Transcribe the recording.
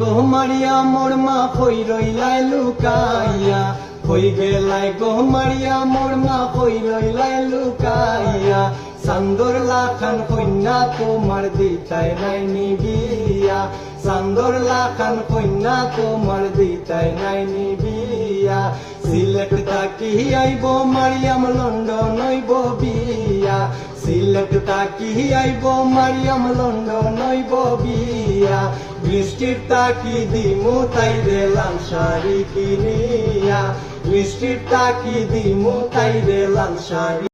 গো মারিয়া, মোর মা কই রইলাই লুকাইয়া। কই গেলাই গো মারিয়া, মোর মা কই রইলাই লুকাইয়া। সান্দর লাখান কন্যা তোমার দিতাই নাই নিবিয়া। সান্দর লাখান কন্যা তোমার দিতাই নাই নিবিয়া। সিলেট তাকি আইব, মারিয়াম লন্ডন হইব বিয়া। সিলেট তাকি আইব, মারিয়াম লন্ডন হইব বিয়া। বৃষ্টির তাকি দিমু তাই রেলাম শাড়ি কিনিয়া। বৃষ্টির তাকি দিমু তাই রেলাম শাড়ি